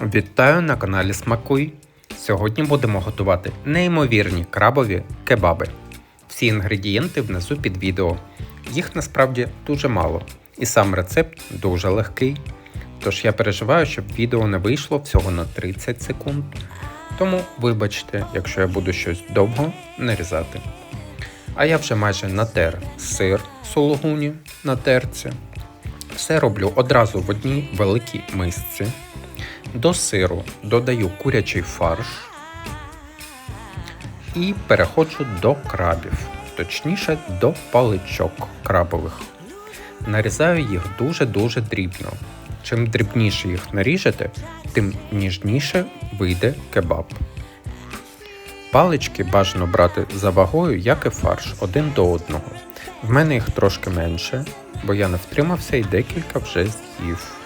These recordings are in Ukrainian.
Вітаю на каналі Смакуй. Сьогодні будемо готувати неймовірні крабові кебаби. Всі інгредієнти внизу під відео. Їх насправді дуже мало, і сам рецепт дуже легкий. Тож я переживаю, щоб відео не вийшло всього на 30 секунд. Тому вибачте, якщо я буду щось довго нарізати. А я вже майже натер сир сулугуні на терці. Все роблю одразу в одній великій мисці. До сиру додаю курячий фарш і переходжу до крабів, точніше до паличок крабових. Нарізаю їх дуже-дуже дрібно. Чим дрібніше їх наріжете, тим ніжніше вийде кебаб. Палички бажано брати за вагою, як і фарш, один до одного. В мене їх трошки менше, бо я не втримався і декілька вже з'їв.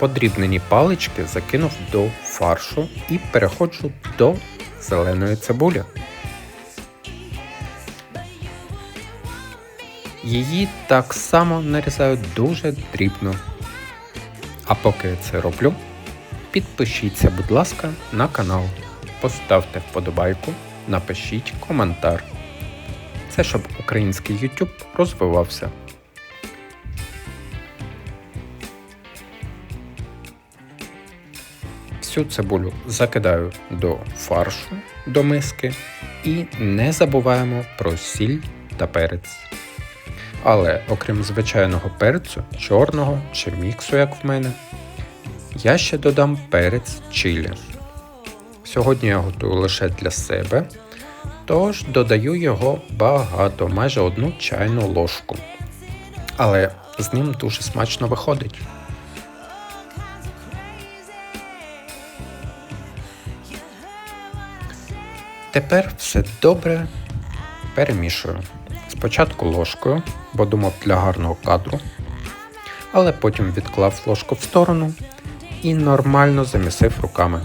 Подрібнені палички закинув до фаршу і переходжу до зеленої цибулі. Її так само нарізаю дуже дрібно. А поки я це роблю, підпишіться, будь ласка, на канал. Поставте вподобайку, напишіть коментар. Це щоб український YouTube розвивався. Всю цибулю закидаю до фаршу, до миски і не забуваємо про сіль та перець. Але окрім звичайного перцю, чорного чи міксу, як в мене, я ще додам перець чилі. Сьогодні я готую лише для себе, тож додаю його багато, майже одну чайну ложку. Але з ним дуже смачно виходить. Тепер все добре перемішую. Спочатку ложкою, бо думав для гарного кадру, але потім відклав ложку в сторону і нормально замісив руками.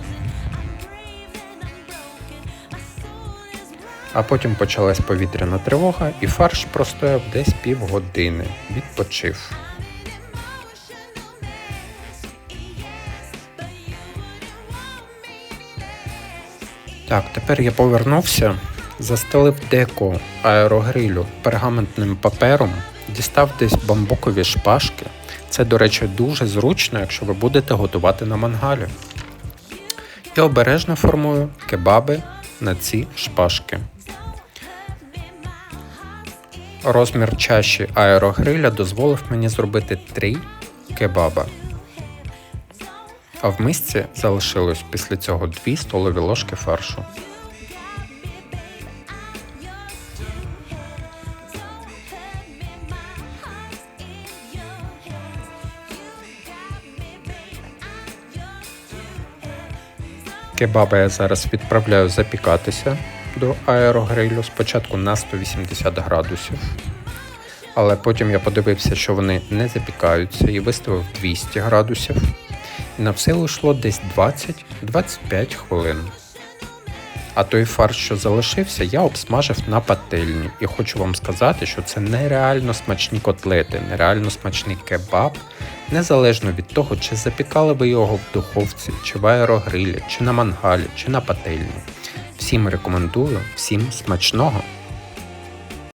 А потім почалась повітряна тривога і фарш простояв десь півгодини, відпочив. Так, тепер я повернувся, застелив деко аерогрилю пергаментним папером, дістав десь бамбукові шпажки. Це, до речі, дуже зручно, якщо ви будете готувати на мангалі. І обережно формую кебаби на ці шпажки. Розмір чаші аерогриля дозволив мені зробити 3 кебаба. А в мисці залишилось після цього 2 столові ложки фаршу. Кебаби я зараз відправляю запікатися до аерогрилю спочатку на 180 градусів. Але потім я подивився, що вони не запікаються і виставив 200 градусів. На все йшло десь 20-25 хвилин. А той фарш, що залишився, я обсмажив на пательні. І хочу вам сказати, що це нереально смачні котлети, нереально смачний кебаб, незалежно від того, чи запікали ви його в духовці, чи в аерогрилі, чи на мангалі, чи на пательні. Всім рекомендую, всім смачного!